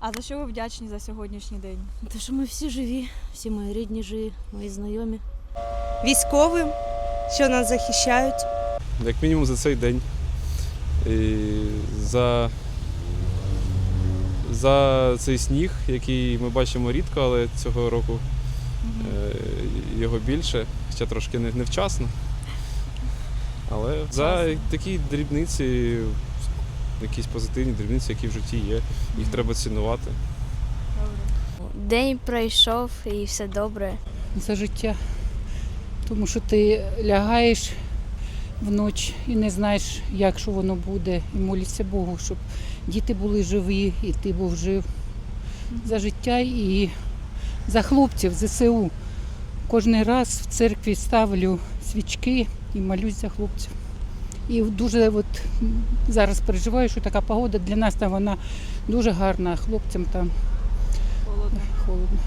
А за що ви вдячні за сьогоднішній день? Те, що ми всі живі, всі мої рідні живі, мої знайомі. військовим, що нас захищають. як мінімум за цей день. І за, за цей сніг, який ми бачимо рідко, але цього року е, його більше, ще трошки не, невчасно. Але за такі дрібниці, якісь позитивні дрібниці, які в житті є, їх треба цінувати. День пройшов і все добре. за життя. Тому що ти лягаєш вночі і не знаєш, як що воно буде. І молишся Богу, щоб діти були живі, і ти був жив за життя і за хлопців ЗСУ. Кожен раз в церкві ставлю свічки і молюсь за хлопців. І дуже от зараз переживаю, що така погода для нас там вона дуже гарна, хлопцям там Холодно. холодно.